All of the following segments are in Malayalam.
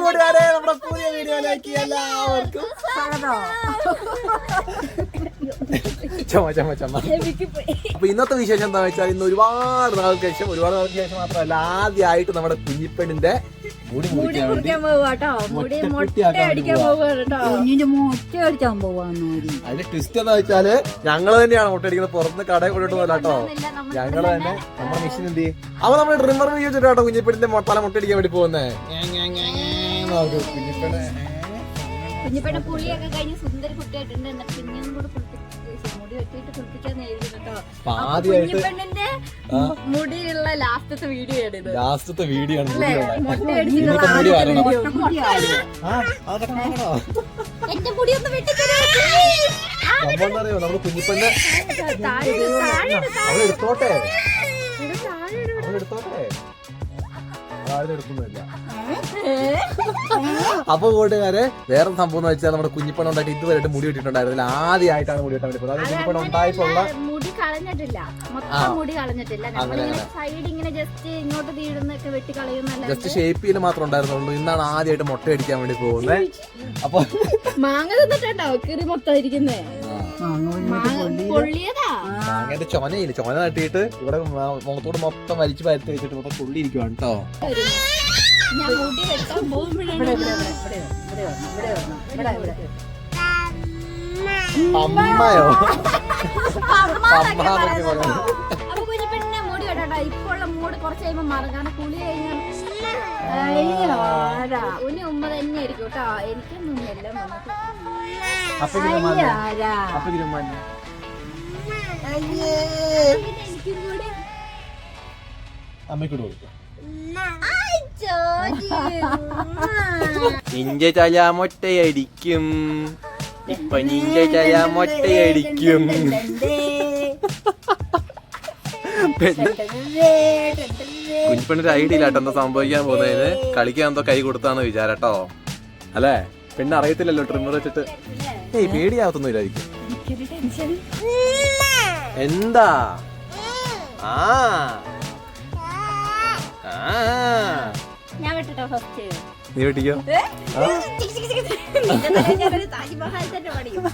കൂട്ടുകാരെ നമ്മുടെ പുതിയ വീഡിയോയിലേക്ക് എല്ലാവർക്കും ചുമ ചുമ ചുമ അപ്പൊ ഇന്നത്തെ വിശേഷം എന്താ വെച്ചാൽ ഇന്ന് ഒരുപാട് നാൾക്ക് ശേഷം ഒരുപാട് നാൾക്ക് ശേഷം മാത്രമല്ല ആദ്യമായിട്ട് നമ്മുടെ കുഞ്ഞിപ്പെണ്ണിന്റെ മുടി മുറിക്കാൻ പോവാട്ടോ മുടി കുഞ്ഞിന്റെ പോവാന്ന് അതിന്റെ ട്വിസ്റ്റ് എന്താ വെച്ചാൽ ഞങ്ങൾ തന്നെയാണ് മുട്ടടിക്കുന്നത് പുറത്ത് കടയിൽ കൊണ്ടിട്ട് കേട്ടോ. ഞങ്ങൾ തന്നെ നമ്മുടെ മെഷീൻ എന്ത് ചെയ്യും? അപ്പൊ നമ്മൾ ഡ്രിമർ ചോദിച്ചിട്ടാട്ടോ കേട്ടോ കുഞ്ഞിപ്പെണ്ണിന്റെ തല മുട്ടടിക്കാൻ വേണ്ടി പോകുന്നേ കുഞ്ഞിപ്പെണ്ണ പുളിയൊക്കെ കഴിഞ്ഞ് സുന്ദരി കുട്ടിയായിട്ടുണ്ട്. എന്നിട്ട് കൂടെ മുടി വെട്ടിയിട്ട് കുളിപ്പിക്കാന്ന് എഴുതി കേട്ടോ. അപ്പൊ അപ്പൊ കുഞ്ഞിപ്പെണ്ണിന്റെ മുടിയുള്ള ലാസ്റ്റത്തെ വീഡിയോ ആണ് ഇത് ലാസ്റ്റത്തെ വീഡിയോ എന്റെ മുടി ഒന്ന് വെട്ടിത്തരൂ നമ്മൾ കുഞ്ഞിപ്പെണ്ണ്. അവളെടുത്തോട്ടെ ആരും എടുക്കുന്നില്ല അപ്പൊ കൂട്ടുകാരെ വേറെ സംഭവം എന്ന് വെച്ചാൽ നമ്മുടെ കുഞ്ഞിപ്പണം ഉണ്ടായിട്ട് ഇതുവരെയായിട്ട് മുടി വെട്ടിട്ടുണ്ടായിരുന്നില്ല ആദ്യമായിട്ടാണ് മുടി വെട്ടാൻ പറ്റുന്നത് അത് കുഞ്ഞിപ്പണം ഉണ്ടായിട്ടുള്ള മുടി കളഞ്ഞിട്ടില്ല. മൊത്തം മുടി കളഞ്ഞിട്ടില്ല. നമ്മളിങ്ങനെ സൈഡ് ഇങ്ങനെ ജസ്റ്റ് ഇങ്ങോട്ട് വീഴുന്നൊക്കെ വെട്ടി കളയുന്നല്ല ജസ്റ്റ് ഷേപ്പിൽ മാത്രം ഉണ്ടായിരുന്നുള്ളൂ. ഇന്നാണ് ആദ്യമായിട്ട് മുട്ട അടിക്കാൻ വേണ്ടി പോകുന്നത്. അപ്പൊ മാങ്ങ തിന്നിട്ടുണ്ടോ? കീറി മൊത്തം ഇരിക്കുന്നേ മാങ്ങ പൊള്ളിയതാ. അങ്ങനെ ചുമനയില്ല ചുമന തട്ടിയിട്ട് ഇവിടെ മുഖത്തോട് മൊത്തം വലിച്ചു പരത്തി വെച്ചിട്ട് മൊത്തം തുള്ളിയിരിക്കുവാണ് കേട്ടോ ഞാൻ മുടി പോകുമ്പോഴാണ് അമ്മയോ. അപ്പൊ കുഞ്ഞിപ്പെണ്ണെ മുടി വെട്ടണ്ട ഇപ്പൊ ഉള്ള മൂട് കുറച്ച് കഴിയുമ്പോ മാറും കാരണം കുളി കഴിഞ്ഞാൽ ഉനി ഉമ്മ തന്നെ ആയിരിക്കും കേട്ടോ എനിക്കൊന്നും എല്ലാം അമ്മയ്ക്കൂടെ കൊടുക്കും. ഐ, തല മൊട്ടയടിക്കും ഇപ്പൊ നിന്റെ തല മൊട്ടയടിക്കും കുഞ്ഞിപ്പെണ്ണിന്റെ ഐഡിയ എന്താ സംഭവിക്കാൻ പോകുന്നതിന്. കളിക്കാൻ എന്തോ കൈ കൊടുത്താന്ന് വിചാരട്ടോ. അല്ലേ? പെണ്ണ് അറിയത്തില്ലല്ലോ ട്രിമ്മർ വെച്ചിട്ട്. ഏയ് പേടിയാവത്തൊന്നുമില്ലായിരിക്കും എന്താ? ആ. ആ. ഞാൻ വെട്ടിട്ടോ ഫസ്റ്റ് നീ വെട്ടിക്കോ താജ്മഹൽ തന്നെ പണിയും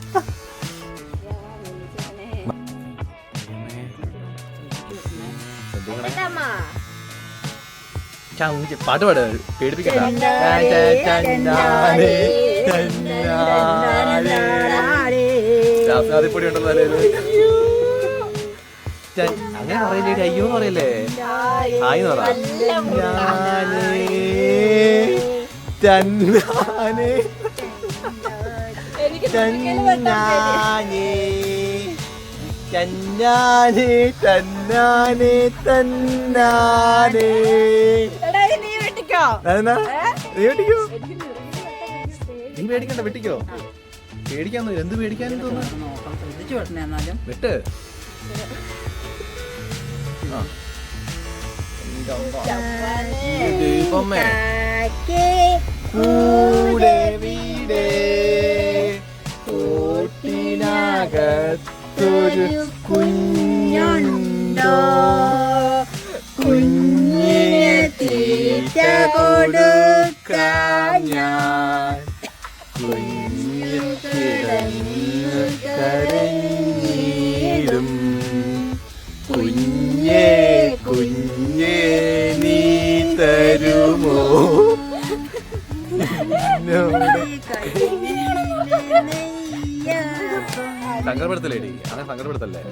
പാട്ട് പാടുക പേടിപ്പിക്കണ്ട ഉണ്ടല്ലോ അങ്ങനെ പറയില്ലേ അയ്യോ പറയല്ലേ ഹായ് എന്ന് പറ. ചന്നാനേ ചന്നാനേ തന്നാനേ തന്നാനേ എടാ, നീ വെട്ടിക്കോ? നീ പേടിക്കണ്ട വെട്ടിക്കോ. പേടിക്കാന്ന് എന്ത് പേടിക്കാനും തോന്നുന്നു? വെട്ട്. ആ. ദൈവമേ കൂടെ വീടേ കൂട്ടിനകത്തൊരു കുഞ്ഞുണ്ടോ? കുഞ്ഞിനെ തീറ്റ കൊടുക്കാം ഞാൻ തന്നനന്നാനേന, അങ്ങനെ സങ്കടപ്പെടുത്തല്ലേ?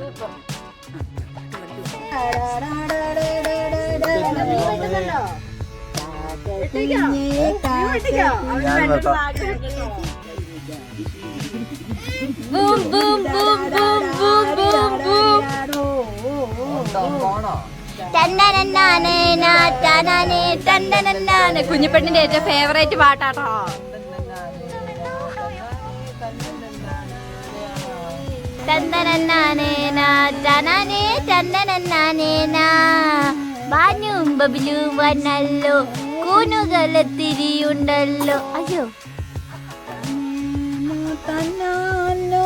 കുഞ്ഞിപ്പെണ്ണിന്റെ ഏറ്റവും ഫേവറേറ്റ് പാട്ടാട്ടോ. തന്നനന്നാനേന, തനനേ, തന്നനന്നാനേന. ബാനും ബബിലും വന്നല്ലോ കൂനുകളത്തിരിയുണ്ടല്ലോ അയ്യോ തന്നാലോ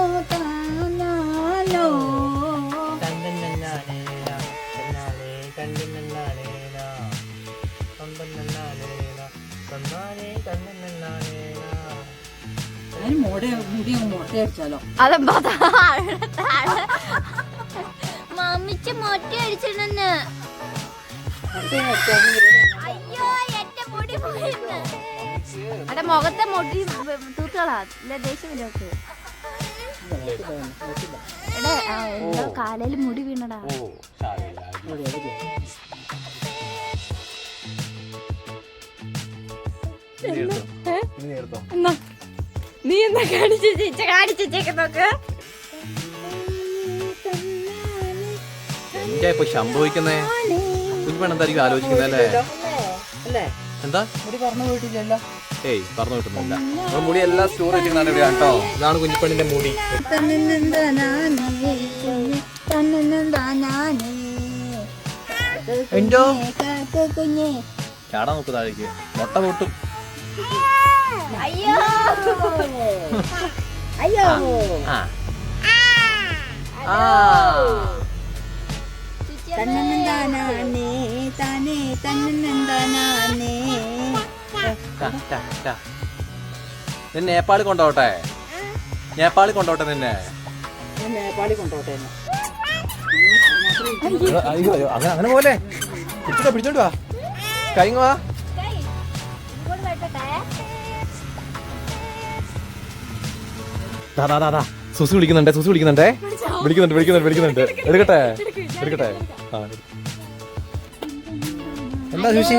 അതിന് മോടെ മുടി അങ്ങ് മുട്ടയടിച്ചാലോ അതെന്താ? മമ്മിച്ച് മൊട്ട അടിച്ചിടന്ന്. അയ്യോ എന്റെ മുടി പോയിരുന്നു അവിടെ മുഖത്തെ മുടി തൂത്തുകളാ. ഇല്ല ദേഷ്യമില്ലോക്ക് എടാ എന്തോ കാലയിൽ മുടി വീണടാ. എന്നാ? നീ എന്താ കാണിച്ചു? ചേച്ച കാണിച്ചു ചേക്കുന്നോക്ക് എന്താ ഇപ്പൊ സംഭവിക്കുന്നേ കുഞ്ഞുപെണ്ണെന്തായിരിക്കും ആലോചിക്കുന്നല്ലേ അല്ലേ? എന്താ? മുടി പറഞ്ഞു പോയിട്ടില്ലല്ലോ. ഏയ് പറഞ്ഞു കിട്ടുന്നില്ല നമ്മുടെ മുടി എല്ലാം സ്റ്റോർ ഇവിടെ കേട്ടോ. ഇതാണ് കുഞ്ഞിപ്പെണ്ണിന്റെ മുടി. എന്തോ? ചാടാ നോക്ക് താഴേക്ക്. മുട്ട പൊട്ടും. അയ്യോ. അയ്യോ. ആ. ആ. തന്നനന്താനാനേ താനേ ടാ. നിന്നെ നേപ്പാളി കൊണ്ടോട്ടെ? നേപ്പാളി കൊണ്ടോട്ടെ നിന്നെ? നേപ്പാളി കൊണ്ടോട്ടെ അയ്യോ അങ്ങനെ അങ്ങനെ പോലെ. പിടിച്ചോട്ടോ പിടിച്ചോണ്ട് വാ. കഴിഞ്ഞു വാ. ദാ, ദാ, ദാ. സുസു വിളിക്കുന്നുണ്ടേ സുസു വിളിക്കുന്നുണ്ടേ. വിളിക്കുന്നുണ്ട് വിളിക്കുന്നുണ്ട് വിളിക്കുന്നുണ്ട്. എടുക്കട്ടെ? എടുക്കട്ടെ? ആ എന്താ സുശി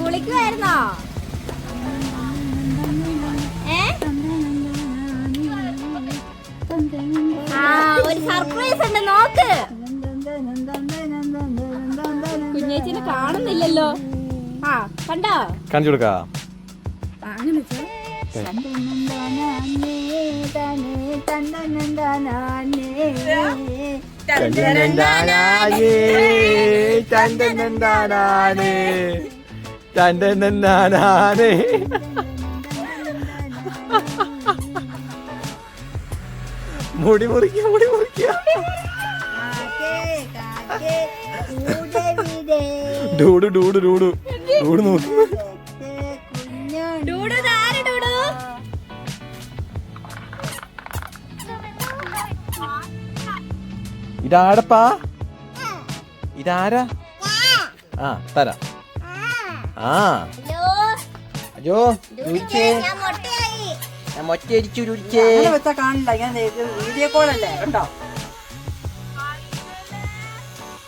കുളിക്കുമായിരുന്നോ ഒരു സർപ്രൈസ് ഉണ്ട് നോക്ക്. കുഞ്ഞേച്ചിനെ കാണുന്നില്ലല്ലോ. ആ കണ്ടോ? കാണിച്ചു കൊടുക്കാ. അങ്ങനെ മുടി മുറിക്കുക മുടി മുറിക്കുക ഡൂഡു ഡൂഡു ഡൂഡു ഡൂഡു നോക്കുന്നു ഇതാരപ്പാ? ഇതാരാ? ആ തരാ. ആ. അയ്യോ രുചിച്ചേ ഞാൻ ഞാൻ മൊറ്റയടിച്ചു രുചിച്ചേ വെച്ചാ കാണില്ല. ഞാൻ വീഡിയോ കോളല്ലേ കണ്ടോ?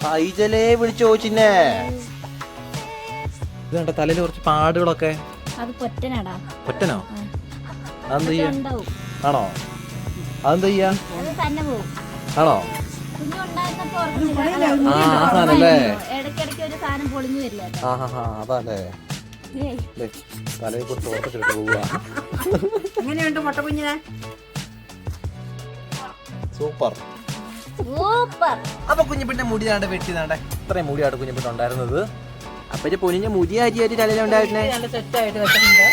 പൈതലേ വിളിച്ചു ചോദിച്ചിന്നെ ഇത് കണ്ട തലയിൽ കുറച്ച് പാടുകളൊക്കെ. പൊറ്റനോ? അതെന്ത് ചെയ്യാ? ഉണ്ടാവും ആണോ? അതെന്ത് ചെയ്യാ? ആണോ? ആ ഇടയ്ക്കിടയ്ക്ക് ഒരു സാധനം പൊളിഞ്ഞു വരില്ല ആ ഹാ ഹാ അതല്ലേ ദേ, തലയിൽ കുറച്ച് ഓർപ്പിച്ചിട്ട് പോവുക. എങ്ങനെയുണ്ട് മുട്ട കുഞ്ഞിനെ സൂപ്പർ. സൂപ്പർ. അപ്പൊ കുഞ്ഞിപ്പിന്റെ മുടി നാണ്ട് വെട്ടി നാണ്ട. ഇത്രയും മുടിയാണ് കുഞ്ഞിപ്പിട്ട് ഉണ്ടായിരുന്നത്. അപ്പൊ പൊനിഞ്ഞ മുടി അരിയായിട്ട് തലയിലുണ്ടായിരുന്നേ നല്ല സെറ്റായിട്ട് വെച്ചിട്ടുണ്ട്.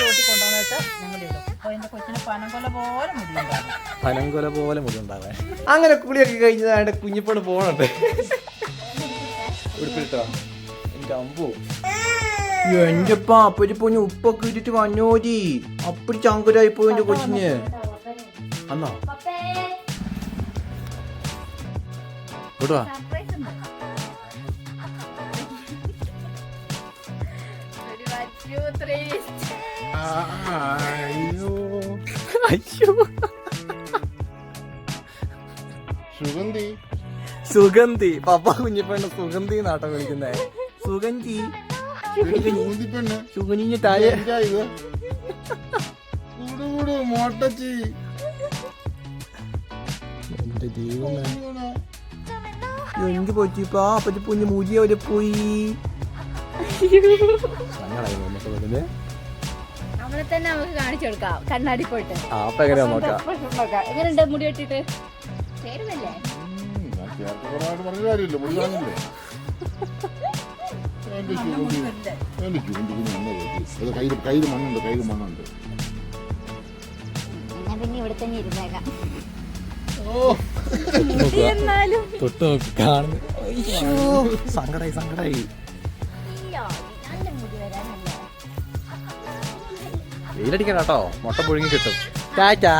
ചോട്ടി കൊണ്ടുവന്നിട്ട് ഞങ്ങൾ ഇടും അപ്പൊ എന്റെ കൊച്ചിന് പനംകൊല പോലെ മുടിയുണ്ടാകും. പനങ്കൊല പോലെ മുടി ഉണ്ടാവാൻ അങ്ങനെ കുളിയൊക്കെ കഴിഞ്ഞതായിട്ട് കുഞ്ഞിപ്പോട് പോണുണ്ട്. ഉടുപ്പിട്ടോ എന്റെ അമ്പു. എന്റെപ്പ അപ്പഴ് പൊഞ്ഞ് ഉപ്പൊക്കെ ഇട്ടിട്ട് വന്നോരി അപ്പടി ചങ്കുരായി പോയി എന്റെ കൊച്ചിന്. അന്നോ പപ്പേ വിടുവാ സർപ്രൈസ് അയ്യോ അയ്യോ സുഗന്ധി. സുഗന്ധി. പപ്പ കുഞ്ഞിപ്പണ്ണ സുഗന്ധി നാട്ടം വിളിക്കുന്നേ സുഗന്ധി. സുഗന്ധി. പെണ്ണ് സുഗന്ധിന്റെ താഴെ. മോട്ടച്ചി. എന്റെ ദൈവമേ. എന്ത് പറ്റിപ്പാ അപ്പറ്റി കുഞ്ഞ് മുടി അവിടെ പോയി. സങ്കടായി നമുക്ക്. നമ്മളെ തന്നെ നമുക്ക് കാണിച്ചു കൊടുക്കാം. കണ്ണാടി പോയിട്ട്. ആ അപ്പൊ എങ്ങനെയാ നോക്കാം? എങ്ങനെയുണ്ട് മുടി വെട്ടിട്ട് ചേരുന്നല്ലേ കയ്യിൽ മണ്ണുണ്ട് കയ്യിൽ മണ്ണുണ്ട്. പിന്നെ ഇവിടെ തന്നെ ഇരുന്നേക്കാം. തൊട്ട് എന്നാലും. തൊട്ട് നോക്കി കാണുന്നു. സങ്കടായി സങ്കടായി. വെയിലടിക്കണം കേട്ടോ മുട്ട പുഴുങ്ങി കിട്ടും. ടാറ്റാ.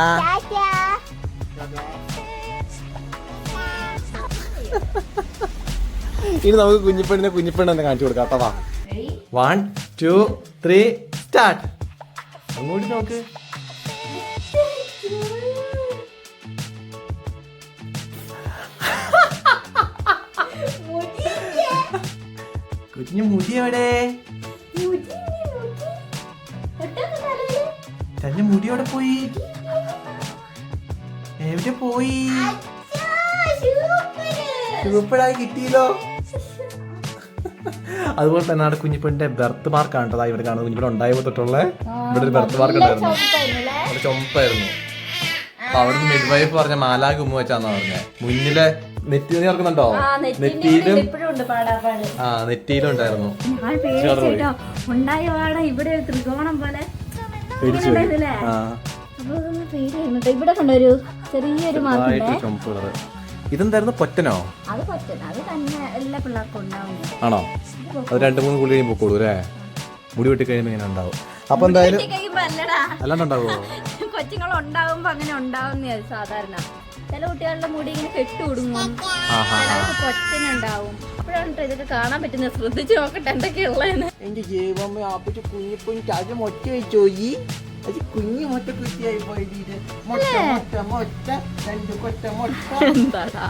ഇനി നമുക്ക് കുഞ്ഞിപ്പെണ്ണിനെ കുഞ്ഞിപ്പെണ്ണെന്ന് കാണിച്ചു കൊടുക്കാം കേട്ടോ വാ. വൺ ടു ത്രീ സ്റ്റാർട്ട് അങ്ങോട്ട് നോക്ക്. കുഞ്ഞു മുടി എവിടെ? തന്റെ മുടി അവിടെ പോയി? എവിടെ പോയി? സൂപ്പറായി കിട്ടിയല്ലോ. അതുപോലെ തന്നെ അവിടെ കുഞ്ഞിപ്പിന്റെ ബർത്ത് മാർക്ക് കേട്ടോ ദാ ഇവിടെ കാണുന്നത്. കുഞ്ഞിപ്പെണ്ണ് ഉണ്ടായ തൊട്ടുള്ള ഇവിടെ ഒരു ബർത്ത് മാർക്ക് ഉണ്ടായിരുന്നു. അവിടെ ചുമപ്പായിരുന്നു. അപ്പൊ അവിടെ നിന്ന് മിഡ് വൈഫ് പറഞ്ഞ മാലാഗ് ഉമ്മ വെച്ചാന്ന് പറഞ്ഞേ. മുന്നിലെ നെറ്റി നീ ഓർക്കുന്നുണ്ടോ നെറ്റിയിലും ആ നെറ്റിയിലും ഉണ്ടായിരുന്നു. ഇവിടെ ത്രികോണം പോലെ. പേടിച്ചു ആ. ഇവിടെ കണ്ടൊരു ചെറിയൊരു ഇതെന്തായിരുന്നു? പൊറ്റനോ? അത് പറ്റും അത് തന്നെ എല്ലാ പിള്ളേർക്കും ഉണ്ടാവും. ആണോ? അത് രണ്ട് മൂന്ന് കുളി കഴിയുമ്പോൾ പൊക്കോളൂ അല്ലേ? മുടി വെട്ടി കഴിയുമ്പോൾ ഇങ്ങനെ ഉണ്ടാവും. അപ്പൊ എന്തായാലും കഴിയുമ്പോ അല്ലടാ. അല്ലാണ്ട് ഉണ്ടാവോ? കൊച്ചുങ്ങൾ ഉണ്ടാവുമ്പോ അങ്ങനെ ഉണ്ടാവുന്ന സാധാരണ. ചില കുട്ടികളുടെ മുടി ഇങ്ങനെ കെട്ടുകൊടുങ്ങും ചിലർക്ക് കൊച്ചനുണ്ടാവും. അപ്പോഴാണ് ഇതൊക്കെ കാണാൻ പറ്റുന്നത്. ശ്രദ്ധിച്ച് നോക്കട്ടെ എന്തൊക്കെയുള്ളതെന്ന്. എന്റെ ജീവമ്മ ആപ്പിച്ച് കുഞ്ഞു കുഞ്ഞു അത് മൊറ്റ വെച്ചോയി അത് കുഞ്ഞു മൊറ്റ കുറ്റിയായി പോയിട്ട് മൊട്ട മൊട്ട മൊട്ട രണ്ട് കൊട്ട മൊട്ട. എന്താടാ?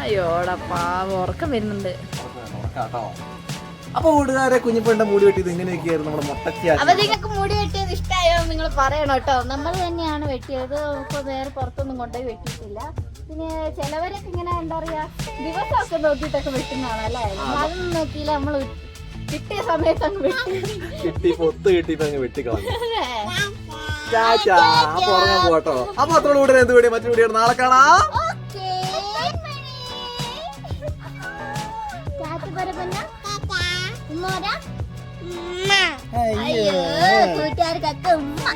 അയ്യോടാ പാവം. ഉറക്കം വരുന്നുണ്ട്. അപ്പൊ കൂട്ടുകാരെ കുഞ്ഞിപ്പണ്ട മൂടി വെട്ടിയത് ഇങ്ങനെയൊക്കെയായിരുന്നു നമ്മുടെ മുട്ടക്കി അപ്പൊ നിങ്ങൾക്ക് മുടി വെട്ടിയത് ഇഷ്ടമായോ നിങ്ങൾ പറയണം കേട്ടോ. നമ്മൾ തന്നെയാണ് വെട്ടിയത്. ഇപ്പൊ വേറെ പുറത്തൊന്നും കൊണ്ടുപോയി വെട്ടിയിട്ടില്ല. പിന്നെ ചിലവരൊക്കെ ഇങ്ങനെ എന്താ പറയാ ദിവസമൊക്കെ നോക്കിയിട്ടൊക്കെ വെട്ടുന്നതാണ് അല്ലേ അതൊന്നും നോക്കിയില്ല നമ്മൾ കിട്ടിയ സമയത്ത് അങ്ങ് വെട്ടി. കിട്ടി പൊത്ത് കിട്ടിയിട്ട് അങ്ങ് വെട്ടിക്കളഞ്ഞു ചാച്ചാ അപ്പൊ ഉറങ്ങാൻ പോട്ടോ അപ്പൊ എന്ത് വീഡിയോ? മറ്റു വീഡിയോ നാളെ കാണാം. അയ്യോ കൂട്ടുകാർക്കൊക്കെ ഉമ്മ.